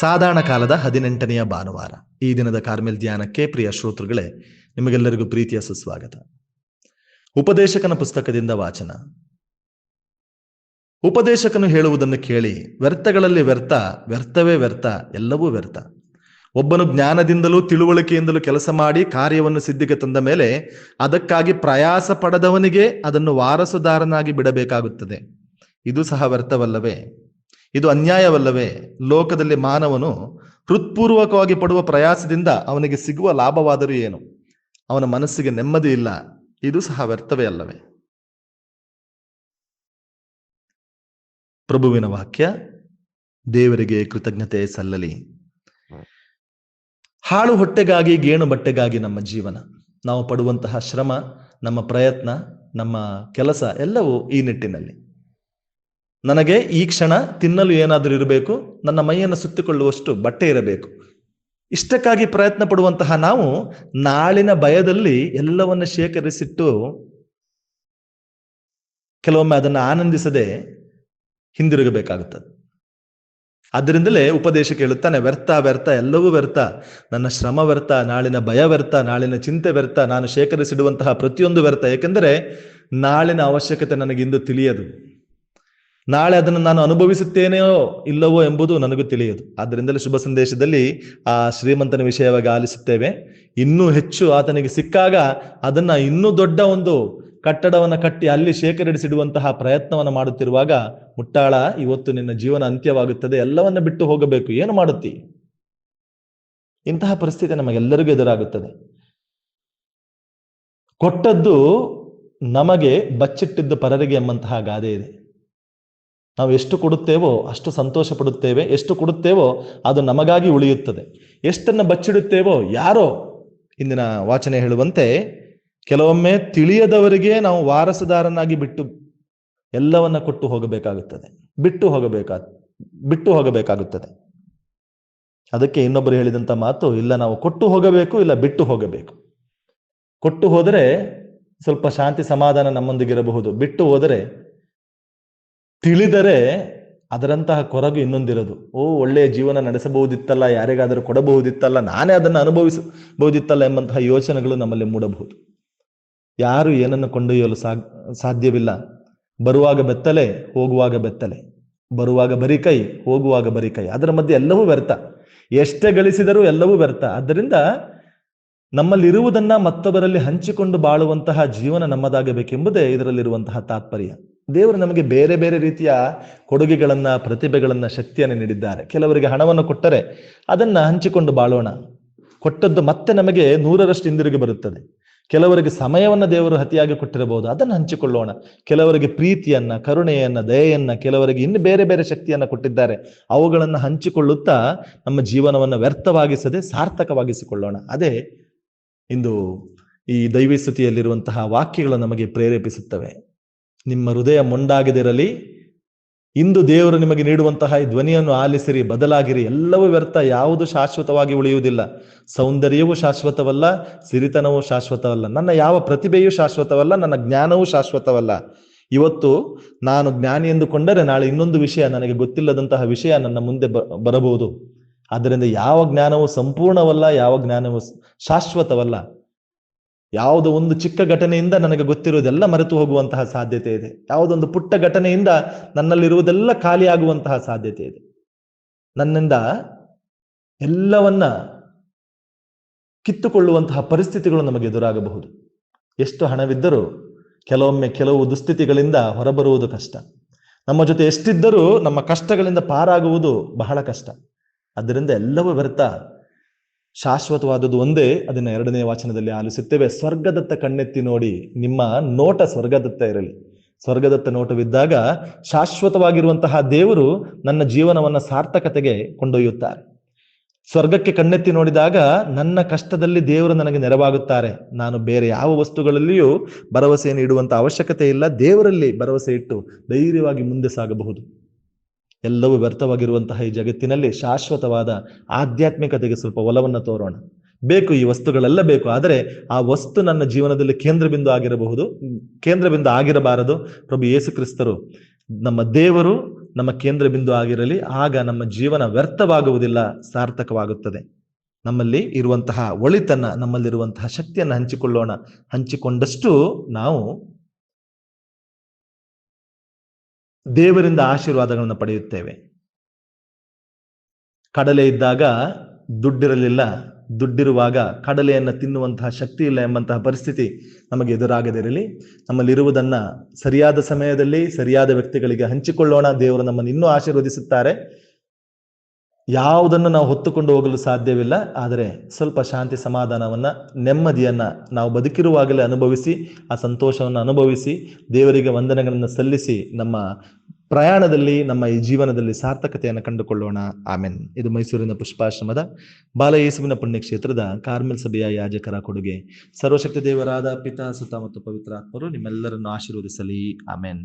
ಸಾಧಾರಣ ಕಾಲದ ಹದಿನೆಂಟನೆಯ ಭಾನುವಾರ, ಈ ದಿನದ ಕಾರ್ಮೆಲ್ ಧ್ಯಾನಕ್ಕೆ ಪ್ರಿಯ ಶ್ರೋತೃಗಳೇ, ನಿಮಗೆಲ್ಲರಿಗೂ ಪ್ರೀತಿಯ ಸುಸ್ವಾಗತ. ಉಪದೇಶಕನ ಪುಸ್ತಕದಿಂದ ವಾಚನ. ಉಪದೇಶಕನು ಹೇಳುವುದನ್ನು ಕೇಳಿ, ವ್ಯರ್ಥಗಳಲ್ಲಿ ವ್ಯರ್ಥ, ವ್ಯರ್ಥವೇ ವ್ಯರ್ಥ, ಎಲ್ಲವೂ ವ್ಯರ್ಥ. ಒಬ್ಬನು ಜ್ಞಾನದಿಂದಲೂ ತಿಳುವಳಿಕೆಯಿಂದಲೂ ಕೆಲಸ ಮಾಡಿ ಕಾರ್ಯವನ್ನು ಸಿದ್ಧಿಗೆ ತಂದ ಮೇಲೆ, ಅದಕ್ಕಾಗಿ ಪ್ರಯಾಸ ಪಡೆದವನಿಗೆ ಅದನ್ನು ವಾರಸುದಾರನಾಗಿ ಬಿಡಬೇಕಾಗುತ್ತದೆ. ಇದು ಸಹ ವ್ಯರ್ಥವಲ್ಲವೇ? ಇದು ಅನ್ಯಾಯವಲ್ಲವೇ? ಲೋಕದಲ್ಲಿ ಮಾನವನು ಹೃತ್ಪೂರ್ವಕವಾಗಿ ಪಡುವ ಪ್ರಯಾಸದಿಂದ ಅವನಿಗೆ ಸಿಗುವ ಲಾಭವಾದರೂ ಏನು? ಅವನ ಮನಸ್ಸಿಗೆ ನೆಮ್ಮದಿ ಇಲ್ಲ. ಇದು ಸಹ ವ್ಯರ್ಥವೇ ಅಲ್ಲವೇ? ಪ್ರಭುವಿನ ವಾಕ್ಯ, ದೇವರಿಗೆ ಕೃತಜ್ಞತೆ ಸಲ್ಲಲಿ. ಹಾಳು ಹೊಟ್ಟೆಗಾಗಿ, ಗೇಣು ಬಟ್ಟೆಗಾಗಿ ನಮ್ಮ ಜೀವನ. ನಾವು ಪಡುವಂತಹ ಶ್ರಮ, ನಮ್ಮ ಪ್ರಯತ್ನ, ನಮ್ಮ ಕೆಲಸ ಎಲ್ಲವೂ ಈ ನಿಟ್ಟಿನಲ್ಲಿ. ನನಗೆ ಈ ಕ್ಷಣ ತಿನ್ನಲು ಏನಾದರೂ ಇರಬೇಕು? ನನ್ನ ಮೈಯನ್ನು ಸುತ್ತಿಕೊಳ್ಳುವಷ್ಟು ಬಟ್ಟೆ ಇರಬೇಕು. ಇಷ್ಟಕ್ಕಾಗಿ ಪ್ರಯತ್ನ ಪಡುವಂತಹ ನಾವು ನಾಳಿನ ಭಯದಲ್ಲಿ ಎಲ್ಲವನ್ನ ಶೇಖರಿಸಿಟ್ಟು ಕೆಲವೊಮ್ಮೆ ಅದನ್ನು ಆನಂದಿಸದೆ ಹಿಂದಿರುಗಬೇಕಾಗುತ್ತದೆ. ಆದ್ದರಿಂದಲೇ ಉಪದೇಶ ಕೇಳುತ್ತಾನೆ, ವ್ಯರ್ಥ ವ್ಯರ್ಥ, ಎಲ್ಲವೂ ವ್ಯರ್ಥ. ನನ್ನ ಶ್ರಮ ವ್ಯರ್ಥ, ನಾಳಿನ ಭಯ ವ್ಯರ್ಥ, ನಾಳಿನ ಚಿಂತೆ ವ್ಯರ್ಥ. ನಾನು ಶೇಖರಿಸಿಡುವಂತಹ ಪ್ರತಿಯೊಂದು ವ್ಯರ್ಥ. ಏಕೆಂದರೆ ನಾಳಿನ ಅವಶ್ಯಕತೆ ನನಗಿಂದು ತಿಳಿಯದು. ನಾಳೆ ಅದನ್ನು ನಾನು ಅನುಭವಿಸುತ್ತೇನೆಯೋ ಇಲ್ಲವೋ ಎಂಬುದು ನನಗೂ ತಿಳಿಯದು. ಆದ್ದರಿಂದಲೇ ಶುಭ ಸಂದೇಶದಲ್ಲಿ ಆ ಶ್ರೀಮಂತನ ವಿಷಯವಾಗಿ ಆಲಿಸುತ್ತೇವೆ. ಇನ್ನೂ ಹೆಚ್ಚು ಆತನಿಗೆ ಸಿಕ್ಕಾಗ ಅದನ್ನ ಇನ್ನೂ ದೊಡ್ಡ ಒಂದು ಕಟ್ಟಡವನ್ನು ಕಟ್ಟಿ ಅಲ್ಲಿ ಶೇಖರಿಸಿಡುವಂತಹ ಪ್ರಯತ್ನವನ್ನು ಮಾಡುತ್ತಿರುವಾಗ, ಮುಟ್ಟಾಳ, ಇವತ್ತು ನಿನ್ನ ಜೀವನ ಅಂತ್ಯವಾಗುತ್ತದೆ, ಎಲ್ಲವನ್ನ ಬಿಟ್ಟು ಹೋಗಬೇಕು, ಏನು ಮಾಡುತ್ತಿ? ಇಂತಹ ಪರಿಸ್ಥಿತಿ ನಮಗೆಲ್ಲರಿಗೂ ಎದುರಾಗುತ್ತದೆ. ಕೊಟ್ಟದ್ದು ನಮಗೆ ಬಚ್ಚಿಟ್ಟಿದ್ದು ಪರರಿಗೆ ಎಂಬಂತಹ ಗಾದೆ ಇದೆ. ನಾವು ಎಷ್ಟು ಕೊಡುತ್ತೇವೋ ಅಷ್ಟು ಸಂತೋಷ ಪಡುತ್ತೇವೆ ಎಷ್ಟು ಕೊಡುತ್ತೇವೋ ಅದು ನಮಗಾಗಿ ಉಳಿಯುತ್ತದೆ. ಎಷ್ಟನ್ನು ಬಚ್ಚಿಡುತ್ತೇವೋ ಯಾರೋ ಇಂದಿನ ವಾಚನೆ ಹೇಳುವಂತೆ ಕೆಲವೊಮ್ಮೆ ತಿಳಿಯದವರಿಗೆ ನಾವು ವಾರಸುದಾರನಾಗಿ ಬಿಟ್ಟು ಎಲ್ಲವನ್ನ ಕೊಟ್ಟು ಹೋಗಬೇಕಾಗುತ್ತದೆ, ಬಿಟ್ಟು ಹೋಗಬೇಕಾ, ಬಿಟ್ಟು ಹೋಗಬೇಕಾಗುತ್ತದೆ. ಅದಕ್ಕೆ ಇನ್ನೊಬ್ಬರು ಹೇಳಿದಂತ ಮಾತು, ಇಲ್ಲ ನಾವು ಕೊಟ್ಟು ಹೋಗಬೇಕು, ಇಲ್ಲ ಬಿಟ್ಟು ಹೋಗಬೇಕು. ಕೊಟ್ಟು ಹೋದರೆ ಸ್ವಲ್ಪ ಶಾಂತಿ ಸಮಾಧಾನ ನಮ್ಮೊಂದಿಗಿರಬಹುದು. ಬಿಟ್ಟು ಹೋದರೆ ತಿಳಿದರೆ ಅದರಂತಹ ಕೊರಗು ಇನ್ನೊಂದಿರೋದು. ಓ, ಒಳ್ಳೆಯ ಜೀವನ ನಡೆಸಬಹುದಿತ್ತಲ್ಲ, ಯಾರಿಗಾದರೂ ಕೊಡಬಹುದಿತ್ತಲ್ಲ, ನಾನೇ ಅದನ್ನು ಅನುಭವಿಸಬಹುದಿತ್ತಲ್ಲ ಎಂಬಂತಹ ಯೋಚನೆಗಳು ನಮ್ಮಲ್ಲಿ ಮೂಡಬಹುದು. ಯಾರು ಏನನ್ನು ಕೊಂಡೊಯ್ಯಲು ಸಾಧ್ಯವಿಲ್ಲ. ಬರುವಾಗ ಬೆತ್ತಲೆ, ಹೋಗುವಾಗ ಬೆತ್ತಲೆ. ಬರುವಾಗ ಬರಿ ಕೈ, ಹೋಗುವಾಗ ಬರಿ ಕೈ. ಅದರ ಮಧ್ಯೆ ಎಲ್ಲವೂ ವ್ಯರ್ಥ. ಎಷ್ಟೇ ಗಳಿಸಿದರೂ ಎಲ್ಲವೂ ವ್ಯರ್ಥ. ಆದ್ದರಿಂದ ನಮ್ಮಲ್ಲಿರುವುದನ್ನ ಮತ್ತೊಬ್ಬರಲ್ಲಿ ಹಂಚಿಕೊಂಡು ಬಾಳುವಂತಹ ಜೀವನ ನಮ್ಮದಾಗಬೇಕೆಂಬುದೇ ಇದರಲ್ಲಿರುವಂತಹ ತಾತ್ಪರ್ಯ. ದೇವರು ನಮಗೆ ಬೇರೆ ಬೇರೆ ರೀತಿಯ ಕೊಡುಗೆಗಳನ್ನ, ಪ್ರತಿಭೆಗಳನ್ನ, ಶಕ್ತಿಯನ್ನು ನೀಡಿದ್ದಾರೆ. ಕೆಲವರಿಗೆ ಹಣವನ್ನು ಕೊಟ್ಟರೆ ಅದನ್ನ ಹಂಚಿಕೊಂಡು ಬಾಳೋಣ. ಕೊಟ್ಟದ್ದು ಮತ್ತೆ ನಮಗೆ ನೂರರಷ್ಟು ಹಿಂದಿರುಗಿ ಬರುತ್ತದೆ. ಕೆಲವರಿಗೆ ಸಮಯವನ್ನ ದೇವರು ಅತಿಯಾಗಿ ಕೊಟ್ಟಿರಬಹುದು, ಅದನ್ನು ಹಂಚಿಕೊಳ್ಳೋಣ. ಕೆಲವರಿಗೆ ಪ್ರೀತಿಯನ್ನ, ಕರುಣೆಯನ್ನ, ದಯೆಯನ್ನ, ಕೆಲವರಿಗೆ ಇನ್ನು ಬೇರೆ ಬೇರೆ ಶಕ್ತಿಯನ್ನ ಕೊಟ್ಟಿದ್ದಾರೆ. ಅವುಗಳನ್ನು ಹಂಚಿಕೊಳ್ಳುತ್ತಾ ನಮ್ಮ ಜೀವನವನ್ನು ವ್ಯರ್ಥವಾಗಿಸದೆ ಸಾರ್ಥಕವಾಗಿಸಿಕೊಳ್ಳೋಣ. ಅದೇ ಇಂದು ಈ ದೈವಿ ಸ್ಥಿತಿಯಲ್ಲಿರುವಂತಹ ವಾಕ್ಯಗಳು ನಮಗೆ ಪ್ರೇರೇಪಿಸುತ್ತವೆ. ನಿಮ್ಮ ಹೃದಯ ಮೊಂಡಾಗದಿರಲಿ. ಇಂದು ದೇವರು ನಿಮಗೆ ನೀಡುವಂತಹ ಈ ಧ್ವನಿಯನ್ನು ಆಲಿಸಿರಿ, ಬದಲಾಗಿರಿ. ಎಲ್ಲವೂ ವ್ಯರ್ಥ, ಯಾವುದು ಶಾಶ್ವತವಾಗಿ ಉಳಿಯುವುದಿಲ್ಲ. ಸೌಂದರ್ಯವೂ ಶಾಶ್ವತವಲ್ಲ, ಸಿರಿತನವೂ ಶಾಶ್ವತವಲ್ಲ. ನನ್ನ ಯಾವ ಪ್ರತಿಭೆಯೂ ಶಾಶ್ವತವಲ್ಲ, ನನ್ನ ಜ್ಞಾನವೂ ಶಾಶ್ವತವಲ್ಲ. ಇವತ್ತು ನಾನು ಜ್ಞಾನಿ ಎಂದುಕೊಂಡರೆ ನಾಳೆ ಇನ್ನೊಂದು ವಿಷಯ ನನಗೆ ಗೊತ್ತಿಲ್ಲದಂತಹ ವಿಷಯ ನನ್ನ ಮುಂದೆ ಬರಬಹುದು. ಆದ್ದರಿಂದ ಯಾವ ಜ್ಞಾನವೂ ಸಂಪೂರ್ಣವಲ್ಲ, ಯಾವ ಜ್ಞಾನವೂ ಶಾಶ್ವತವಲ್ಲ. ಯಾವುದೋ ಒಂದು ಚಿಕ್ಕ ಘಟನೆಯಿಂದ ನನಗೆ ಗೊತ್ತಿರುವುದೆಲ್ಲ ಮರೆತು ಹೋಗುವಂತಹ ಸಾಧ್ಯತೆ ಇದೆ. ಯಾವುದೊಂದು ಪುಟ್ಟ ಘಟನೆಯಿಂದ ನನ್ನಲ್ಲಿರುವುದೆಲ್ಲ ಖಾಲಿಯಾಗುವಂತಹ ಸಾಧ್ಯತೆ ಇದೆ. ನನ್ನಿಂದ ಎಲ್ಲವನ್ನ ಕಿತ್ತುಕೊಳ್ಳುವಂತಹ ಪರಿಸ್ಥಿತಿಗಳು ನಮಗೆ ಎದುರಾಗಬಹುದು. ಎಷ್ಟು ಹಣವಿದ್ದರೂ ಕೆಲವೊಮ್ಮೆ ಕೆಲವು ದುಸ್ಥಿತಿಗಳಿಂದ ಹೊರಬರುವುದು ಕಷ್ಟ. ನಮ್ಮ ಜೊತೆ ಎಷ್ಟಿದ್ದರೂ ನಮ್ಮ ಕಷ್ಟಗಳಿಂದ ಪಾರಾಗುವುದು ಬಹಳ ಕಷ್ಟ. ಅದರಿಂದ ಎಲ್ಲವೂ ವ್ಯರ್ಥ. ಶಾಶ್ವತವಾದದ್ದು ಒಂದೇ, ಅದನ್ನ ಎರಡನೇ ವಾಚನದಲ್ಲಿ ಆಲಿಸುತ್ತೇವೆ. ಸ್ವರ್ಗದತ್ತ ಕಣ್ಣೆತ್ತಿ ನೋಡಿ, ನಿಮ್ಮ ನೋಟ ಸ್ವರ್ಗದತ್ತ ಇರಲಿ. ಸ್ವರ್ಗದತ್ತ ನೋಟವಿದ್ದಾಗ ಶಾಶ್ವತವಾಗಿರುವಂತಹ ದೇವರು ನನ್ನ ಜೀವನವನ್ನ ಸಾರ್ಥಕತೆಗೆ ಕೊಂಡೊಯ್ಯುತ್ತಾರೆ. ಸ್ವರ್ಗಕ್ಕೆ ಕಣ್ಣೆತ್ತಿ ನೋಡಿದಾಗ ನನ್ನ ಕಷ್ಟದಲ್ಲಿ ದೇವರು ನನಗೆ ನೆರವಾಗುತ್ತಾರೆ. ನಾನು ಬೇರೆ ಯಾವ ವಸ್ತುಗಳಲ್ಲಿಯೂ ಭರವಸೆಯನ್ನು ನೀಡುವಂತ ಅವಶ್ಯಕತೆ ಇಲ್ಲ. ದೇವರಲ್ಲಿ ಭರವಸೆ ಇಟ್ಟು ಧೈರ್ಯವಾಗಿ ಮುಂದೆ ಸಾಗಬಹುದು. ಎಲ್ಲವೂ ವ್ಯರ್ಥವಾಗಿರುವಂತಹ ಈ ಜಗತ್ತಿನಲ್ಲಿ ಶಾಶ್ವತವಾದ ಆಧ್ಯಾತ್ಮಿಕತೆಗೆ ಸ್ವಲ್ಪ ಒಲವನ್ನು ತೋರೋಣ. ಬೇಕು ಈ ವಸ್ತುಗಳೆಲ್ಲ ಬೇಕು, ಆದರೆ ಆ ವಸ್ತು ನನ್ನ ಜೀವನದಲ್ಲಿ ಕೇಂದ್ರ ಬಿಂದು ಆಗಿರಬಹುದು. ಕೇಂದ್ರ ಬಿಂದು ಆಗಿರಬಾರದು. ಪ್ರಭು ಯೇಸು ಕ್ರಿಸ್ತರು ನಮ್ಮ ದೇವರು ನಮ್ಮ ಕೇಂದ್ರ ಬಿಂದು ಆಗಿರಲಿ, ಆಗ ನಮ್ಮ ಜೀವನ ವ್ಯರ್ಥವಾಗುವುದಿಲ್ಲ, ಸಾರ್ಥಕವಾಗುತ್ತದೆ. ನಮ್ಮಲ್ಲಿ ಇರುವಂತಹ ಒಳಿತನ್ನ, ನಮ್ಮಲ್ಲಿರುವಂತಹ ಶಕ್ತಿಯನ್ನು ಹಂಚಿಕೊಳ್ಳೋಣ. ಹಂಚಿಕೊಂಡಷ್ಟು ನಾವು ದೇವರಿಂದ ಆಶೀರ್ವಾದಗಳನ್ನು ಪಡೆಯುತ್ತೇವೆ. ಕಡಲೆ ಇದ್ದಾಗ ದುಡ್ಡಿರಲಿಲ್ಲ. ದುಡ್ಡಿರುವಾಗ ಕಡಲೆಯನ್ನು ತಿನ್ನುವಂತಹ ಶಕ್ತಿ ಇಲ್ಲ ಎಂಬಂತಹ ಪರಿಸ್ಥಿತಿ ನಮಗೆ ಎದುರಾಗದಿರಲಿ ನಮ್ಮಲ್ಲಿರುವುದನ್ನ ಸರಿಯಾದ ಸಮಯದಲ್ಲಿ ಸರಿಯಾದ ವ್ಯಕ್ತಿಗಳಿಗೆ ಹಂಚಿಕೊಳ್ಳೋಣ. ದೇವರು ನಮ್ಮನ್ನು ಇನ್ನೂ ಆಶೀರ್ವದಿಸುತ್ತಾರೆ. ಯಾವುದನ್ನು ನಾವು ಹೊತ್ತುಕೊಂಡು ಹೋಗಲು ಸಾಧ್ಯವಿಲ್ಲ, ಆದರೆ ಸ್ವಲ್ಪ ಶಾಂತಿ ಸಮಾಧಾನವನ್ನು, ನೆಮ್ಮದಿಯನ್ನ ನಾವು ಬದುಕಿರುವಾಗಲೇ ಅನುಭವಿಸಿ, ಆ ಸಂತೋಷವನ್ನು ಅನುಭವಿಸಿ, ದೇವರಿಗೆ ವಂದನೆಗಳನ್ನು ಸಲ್ಲಿಸಿ ನಮ್ಮ ಪ್ರಯಾಣದಲ್ಲಿ, ನಮ್ಮ ಈ ಜೀವನದಲ್ಲಿ ಸಾರ್ಥಕತೆಯನ್ನು ಕಂಡುಕೊಳ್ಳೋಣ. ಆಮೆನ್. ಇದು ಮೈಸೂರಿನ ಪುಷ್ಪಾಶ್ರಮದ ಬಾಲಯೇಸುವಿನ ಪುಣ್ಯಕ್ಷೇತ್ರದ ಕಾರ್ಮೆಲ್ ಸಭೆಯ ಯಾಜಕರ ಕೊಡುಗೆ. ಸರ್ವಶಕ್ತಿ ದೇವರಾದ ಪಿತಾ, ಸುತ ಮತ್ತು ಪವಿತ್ರಾತ್ಮರು ನಿಮ್ಮೆಲ್ಲರನ್ನು ಆಶೀರ್ವದಿಸಲಿ. ಆಮೆನ್.